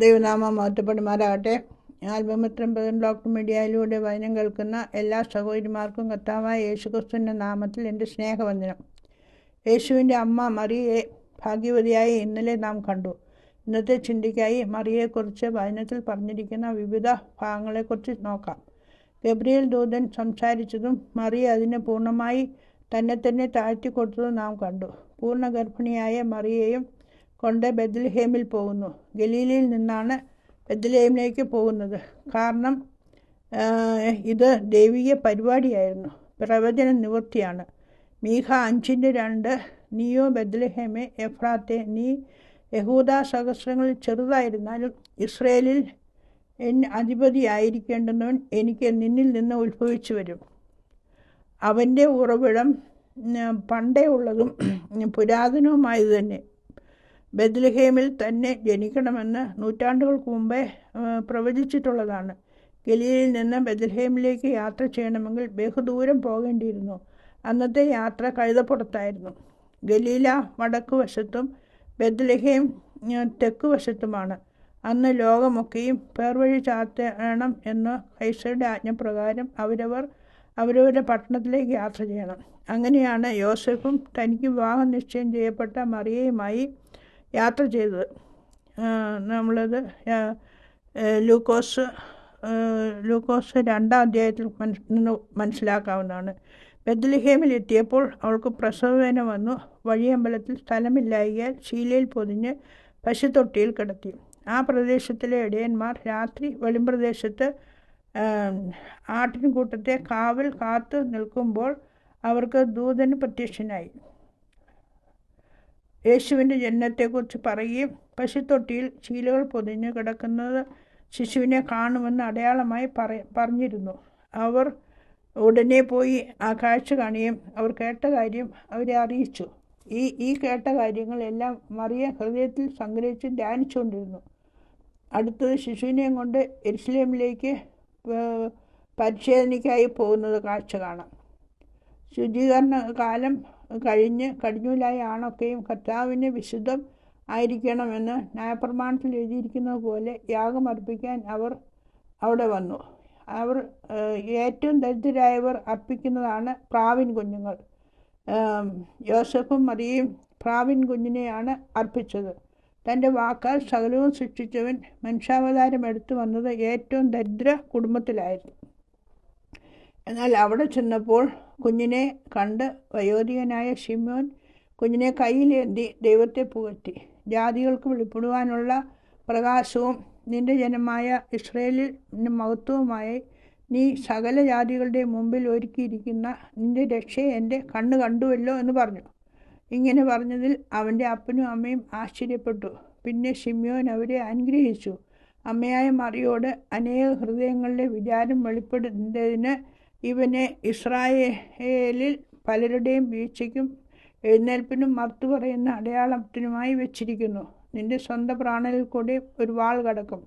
ദൈവനാമം album പ്രദൻ doctor മീഡിയയിലൂടെ വചനം കേൾക്കുന്ന എല്ലാ സഹോദരിമാർക്കും കർത്താവായ യേശുക്രിസ്തുവിന്റെ നാമത്തിൽ എന്റെ സ്നേഹവന്ദനം. യേശുവിന്റെ അമ്മ മറിയെ ഭാഗ്യവതിയായി ഇന്നലെ നാം കണ്ടു. ഇന്നത്തെ ചിന്തയ്ക്കായി മറിയെക്കുറിച്ച് വചനത്തിൽ പറഞ്ഞിരിക്കുന്ന വിവിധ ഭാഗങ്ങളെക്കുറിച്ച് നോക്കാം. ഗബ്രിയേൽ ദൂതൻ സംസാരിച്ചതും മറിയ അതിനെ പൂർണമായി തന്നെ തന്നെ താഴ്ത്തിക്കൊടുത്തതും നാം കണ്ടു. പൂർണ ഗർഭിണിയായ മറിയയും കൊണ്ട് ബെദ്ലഹേമിൽ പോകുന്നു. ഗലീലയിൽ നിന്നാണ് ബെദ്ലഹേമിലേക്ക് പോകുന്നത്. കാരണം ഇത് ദൈവിക പരിപാടിയായിരുന്നു. പ്രവചന നിവൃത്തിയാണ്. മീഹ അഞ്ചിന്റെ രണ്ട് നീയോ ബെദ്ലഹേമെ എഫ്രാത്തെ നീ യഹൂദ സഹസ്രങ്ങളിൽ ചെറുതായിരുന്നാലും ഇസ്രയേലിൽ എൻ അധിപതിയായിരിക്കേണ്ടുന്നവൻ എനിക്ക് നിന്നിൽ നിന്ന് ഉത്ഭവിച്ചു വരും. അവന്റെ ഉറവിടം പണ്ടേ ഉള്ളതും പുരാതനവുമായത് തന്നെ. ബെത്ലഹേമിൽ തന്നെ ജനിക്കണമെന്ന് നൂറ്റാണ്ടുകൾക്ക് മുമ്പേ പ്രവചിച്ചിട്ടുള്ളതാണ്. ഗലീലിൽ നിന്ന് ബദ്ലഹേമിലേക്ക് യാത്ര ചെയ്യണമെങ്കിൽ ബഹുദൂരം പോകേണ്ടിയിരുന്നു. അന്നത്തെ യാത്ര കഴുതപ്പുറത്തായിരുന്നു. ഗലീല വടക്ക് വശത്തും ബെത്ലഹേം തെക്ക് വശത്തുമാണ്. അന്ന് ലോകമൊക്കെയും പേർവഴി ചാത്തണം എന്ന് കൈസയുടെ ആജ്ഞപ്രകാരം അവരവർ അവരവരുടെ പട്ടണത്തിലേക്ക് യാത്ര ചെയ്യണം. അങ്ങനെയാണ് യോസഫും തനിക്ക് വിവാഹം നിശ്ചയം ചെയ്യപ്പെട്ട മറിയയുമായി യാത്ര ചെയ്തത്. നമ്മളത് ലൂക്കോസ് ലൂക്കോസ് രണ്ടാം അധ്യായത്തിൽ നിന്ന് മനസ്സിലാക്കാവുന്നതാണ്. ബെദ്ലഹേമിൽ എത്തിയപ്പോൾ അവൾക്ക് പ്രസവവേന വന്നു. വഴിയമ്പലത്തിൽ സ്ഥലമില്ലായകയാൽ ശീലയിൽ പൊതിഞ്ഞ് പശുത്തൊട്ടിയിൽ കിടത്തി. ആ പ്രദേശത്തിലെ ഇടയന്മാർ രാത്രി വെളിമ്പ്രദേശത്ത് ആട്ടിൻകൂട്ടത്തെ കാവൽ കാത്തു നിൽക്കുമ്പോൾ അവർക്ക് ദൂതന് പ്രത്യക്ഷനായി. യേശുവിന്റെ ജനനത്തെക്കുറിച്ച് പറയുകയും പശുത്തൊട്ടിയിൽ ശീലകൾ പൊതിഞ്ഞു കിടക്കുന്നത് ശിശുവിനെ കാണുമെന്ന് അടയാളമായി പറ പറഞ്ഞിരുന്നു. അവർ ഉടനെ പോയി ആ കാഴ്ച കാണുകയും അവർ കേട്ട കാര്യം അവരെ അറിയിച്ചു. ഈ ഈ കേട്ട കാര്യങ്ങളെല്ലാം മറിയ ഹൃദയത്തിൽ സംഗ്രഹിച്ച് ധ്യാനിച്ചുകൊണ്ടിരുന്നു. അടുത്തത് ശിശുവിനെയും കൊണ്ട് എരുസ്ലേമിലേക്ക് പരിശോധനയ്ക്കായി പോകുന്നത് കാഴ്ച കാണാം. ശുചീകരണ കാലം കഴിഞ്ഞ് കടിഞ്ഞൂലായ ആണൊക്കെയും കർത്താവിന് വിശുദ്ധം ആയിരിക്കണമെന്ന് ന്യായപ്രമാണത്തിൽ എഴുതിയിരിക്കുന്നത് പോലെ യാഗം അർപ്പിക്കാൻ അവർ അവിടെ വന്നു. അവർ ഏറ്റവും ദരിദ്രരായവർ അർപ്പിക്കുന്നതാണ് പ്രാവിൻ കുഞ്ഞുങ്ങൾ. യോസഫും മറിയയും പ്രാവിൻ കുഞ്ഞിനെയാണ് അർപ്പിച്ചത്. തന്റെ വാക്കാൽ സകലവും സൃഷ്ടിച്ചവൻ മനുഷ്യാവതാരം എടുത്തു വന്നത് ഏറ്റവും ദരിദ്ര കുടുംബത്തിലായിരുന്നു. എന്നാൽ അവിടെ ചെന്നപ്പോൾ കുഞ്ഞിനെ കണ്ട് വയോധികനായ ഷിമോൻ കുഞ്ഞിനെ കയ്യിലേന്തി ദൈവത്തെ പുകഴ്ത്തി. ജാതികൾക്ക് വെളിപ്പെടുവാനുള്ള പ്രകാശവും നിന്റെ ജനമായ ഇസ്രയേലിൽ മഹത്വവുമായി നീ സകല ജാതികളുടെ മുമ്പിൽ ഒരുക്കിയിരിക്കുന്ന നിന്റെ രക്ഷയെ എന്റെ കണ്ണ് കണ്ടുവല്ലോ എന്ന് പറഞ്ഞു. ഇങ്ങനെ പറഞ്ഞതിൽ അവന്റെ അപ്പനും അമ്മയും ആശ്ചര്യപ്പെട്ടു. പിന്നെ ഷിമ്യോൻ അവരെ അനുഗ്രഹിച്ചു. അമ്മയായ മറിയോട് അനേക ഹൃദയങ്ങളുടെ വിചാരം വെളിപ്പെടുന്നതിന് ഇവനെ ഇസ്രായേലിൽ പലരുടെയും വീഴ്ചയ്ക്കും എഴുന്നേൽപ്പിനും മറുത്തു പറയുന്ന അടയാളത്തിനുമായി വെച്ചിരിക്കുന്നു. നിന്റെ സ്വന്തം പ്രാണനിൽ കൂടി ഒരു വാൾ കടക്കും.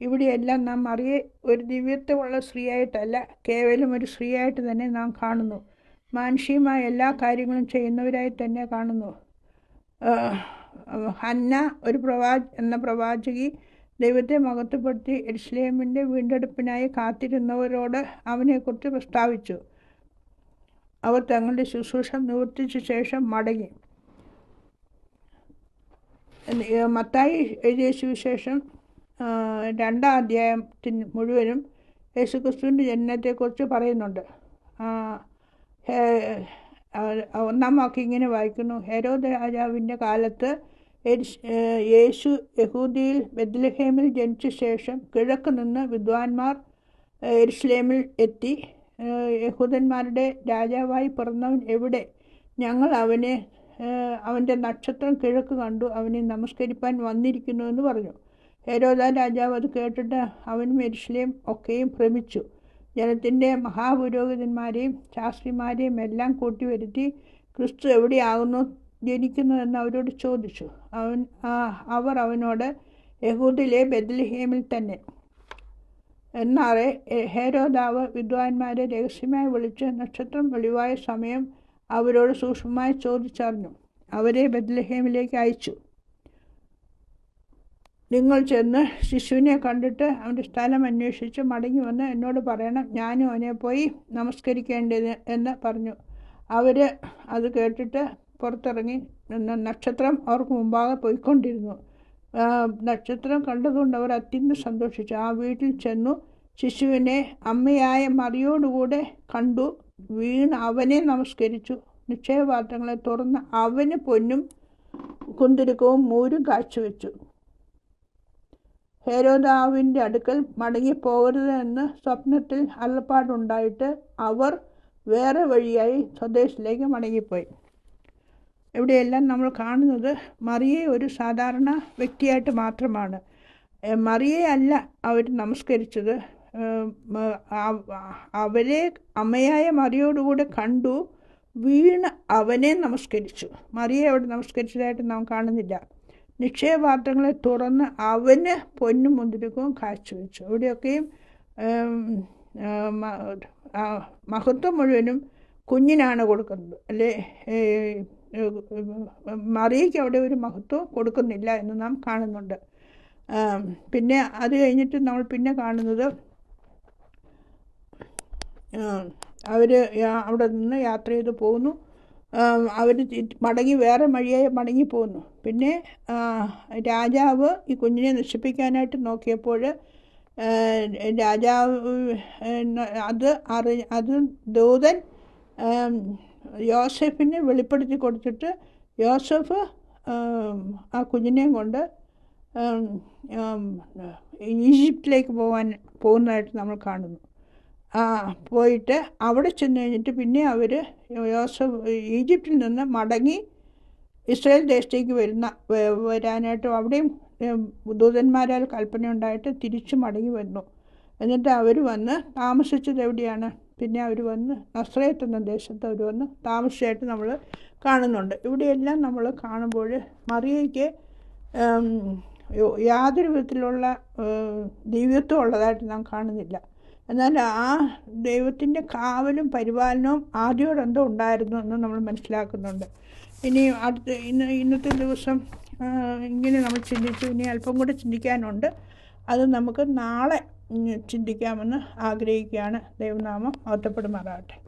ഇവിടെയെല്ലാം നാം അറിയെ ഒരു ദിവ്യത്വമുള്ള സ്ത്രീയായിട്ടല്ല കേവലം ഒരു സ്ത്രീയായിട്ട് തന്നെ നാം കാണുന്നു. മാനുഷികമായ എല്ലാ കാര്യങ്ങളും ചെയ്യുന്നവരായി തന്നെ കാണുന്നു. ഹന്ന ഒരു പ്രവാ എന്ന പ്രവാചകി ദൈവത്തെ മഹത്വപ്പെടുത്തി എരുസലേമിന്റെ വീണ്ടെടുപ്പിനായി കാത്തിരുന്നവരോട് അവനെക്കുറിച്ച് പ്രസ്താവിച്ചു. അവർ തങ്ങളുടെ ശുശ്രൂഷ നിവർത്തിച്ച ശേഷം മടങ്ങി. മത്തായി എഴുതിയ സുവിശേഷം രണ്ടാം അധ്യായത്തിന് മുഴുവനും യേശുക്രിസ്തുവിന്റെ ജനനത്തെക്കുറിച്ച് പറയുന്നുണ്ട്. ഒന്നാം വാക്ക് ഇങ്ങനെ വായിക്കുന്നു. ഹെരോദ രാജാവിന്റെ കാലത്ത് യേശു യഹൂദിയിൽ ബെദ്ലഹേമിൽ ജനിച്ച ശേഷം കിഴക്ക് നിന്ന് വിദ്വാൻമാർ എരുസ്ലേമിൽ എത്തി. യഹൂദന്മാരുടെ രാജാവായി പിറന്നവൻ എവിടെ? ഞങ്ങൾ അവനെ അവന്റെ നക്ഷത്രം കിഴക്ക് കണ്ടു. അവനെ നമസ്കരിപ്പാൻ വന്നിരിക്കുന്നു എന്ന് പറഞ്ഞു. ഹേരോദ രാജാവ് അത് കേട്ടിട്ട് അവനും എരുസ്ലേം ഒക്കെയും ഭ്രമിച്ചു. ജനത്തിന്റെ മഹാപുരോഹിതന്മാരെയും ശാസ്ത്രിമാരെയും എല്ലാം കൂട്ടിവരുത്തി ക്രിസ്തു എവിടെയാകുന്നു? ജനിക്കുന്നതെന്ന് അവരോട് ചോദിച്ചു. അവൻ അവർ അവനോട് യഹൂദിലെ ബെദ്ലഹേമിൽ തന്നെ. എന്നാറെ ഹേരോദാവ് വിദ്വാൻമാരെ രഹസ്യമായി വിളിച്ച് നക്ഷത്രം വെളിവായ സമയം അവരോട് സൂക്ഷ്മമായി ചോദിച്ചറിഞ്ഞു. അവരെ ബെദ്ലഹേമിലേക്ക് അയച്ചു. നിങ്ങൾ ചെന്ന് ശിശുവിനെ കണ്ടിട്ട് അവന്റെ സ്ഥലം അന്വേഷിച്ച് മടങ്ങി വന്ന് എന്നോട് പറയണം. ഞാനും അവനെ പോയി നമസ്കരിക്കേണ്ടത് എന്ന് പറഞ്ഞു. അവർ അത് കേട്ടിട്ട് പുറത്തിറങ്ങി നക്ഷത്രം അവർക്ക് മുമ്പാകെ പോയിക്കൊണ്ടിരുന്നു. നക്ഷത്രം കണ്ടതുകൊണ്ട് അവർ അത്യന്തം സന്തോഷിച്ചു. ആ വീട്ടിൽ ചെന്നു ശിശുവിനെ അമ്മയായ മറിയോടുകൂടെ കണ്ടു. വീണ് അവനെ നമസ്കരിച്ചു. നിക്ഷേപാത്രങ്ങളെ തുറന്ന് അവന് പൊന്നും കുന്തിരുക്കവും മൂരും കാഴ്ചവെച്ചു. ഹേരോദാവിന്റെ അടുക്കൽ മടങ്ങിപ്പോകരുത് എന്ന് സ്വപ്നത്തിൽ അല്ലപ്പാടുണ്ടായിട്ട് അവർ വേറെ വഴിയായി സ്വദേശത്തിലേക്ക് മടങ്ങിപ്പോയി. ഇവിടെയെല്ലാം നമ്മൾ കാണുന്നത് മറിയെ ഒരു സാധാരണ വ്യക്തിയായിട്ട് മാത്രമാണ്. മറിയെ അല്ല അവർ നമസ്കരിച്ചത്. അവരെ അമ്മയായ മറിയോടുകൂടെ കണ്ടു വീണ് അവനെ നമസ്കരിച്ചു. മറിയെ അവിടെ നമസ്കരിച്ചതായിട്ട് നാം കാണുന്നില്ല. നിക്ഷേപാത്രങ്ങളെ തുറന്ന് അവന് പൊന്നും മുന്തിരിക്കവും കാഴ്ചവെച്ചു. മ- മഹത്വം മുഴുവനും കുഞ്ഞിനാണ് കൊടുക്കുന്നത്. അല്ലേ? മറിയയ്ക്ക് അവിടെ ഒരു മഹത്വം കൊടുക്കുന്നില്ല എന്ന് നാം കാണുന്നുണ്ട്. പിന്നെ അത് കഴിഞ്ഞിട്ട് നമ്മൾ പിന്നെ കാണുന്നത് അവർ അവിടെ നിന്ന് യാത്ര ചെയ്ത് പോകുന്നു. അവർ മടങ്ങി വേറെ വഴിയായി മടങ്ങി പോകുന്നു. പിന്നെ രാജാവ് ഈ കുഞ്ഞിനെ നശിപ്പിക്കാനായിട്ട് നോക്കിയപ്പോൾ രാജാവ് അത് അറി അത് ദൂതൻ യോസെഫിന് വെളിപ്പെടുത്തി കൊടുത്തിട്ട് യോസഫ് ആ കുഞ്ഞിനെയും കൊണ്ട് ഈജിപ്തിലേക്ക് പോകാൻ പോകുന്നതായിട്ട് നമ്മൾ കാണുന്നു. പോയിട്ട് അവിടെ ചെന്ന് കഴിഞ്ഞിട്ട് പിന്നെ അവർ യോസഫ് ഈജിപ്തിൽ നിന്ന് മടങ്ങി ഇസ്രായേൽ ദേശത്തേക്ക് വരുന്ന വരാനായിട്ട് അവിടെയും ദൂതന്മാരാൽ കൽപ്പന ഉണ്ടായിട്ട് തിരിച്ചു മടങ്ങി വന്നു എന്നിട്ട് അവർ വന്ന് താമസിച്ചത് എവിടെയാണ്? പിന്നെ അവർ വന്ന് നസ്രയത്ത് എന്ന ദേശത്ത് അവർ വന്ന് താമസിച്ചായിട്ട് നമ്മൾ കാണുന്നുണ്ട്. ഇവിടെയെല്ലാം നമ്മൾ കാണുമ്പോൾ മറിയയ്ക്ക് യാതൊരു വിധത്തിലുള്ള ദൈവത്വം ഉള്ളതായിട്ട് നാം കാണുന്നില്ല. എന്നാൽ ആ ദൈവത്തിന്റെ കാവലും പരിപാലനവും ആദ്യോടെന്തോ ഉണ്ടായിരുന്നു എന്ന് നമ്മൾ മനസ്സിലാക്കുന്നുണ്ട്. ഇനി അടുത്ത ഇന്ന് ഇന്നത്തെ ദിവസം ഇങ്ങനെ നമ്മൾ ചിന്തിച്ചു ഇനി അല്പം കൂടെ ചിന്തിക്കാനുണ്ട്. അത് നമുക്ക് നാളെ ചിന്തിക്കാമെന്ന് ആഗ്രഹിക്കുകയാണ്. ദൈവനാമം മഹത്വപ്പെടുമാറാകട്ടെ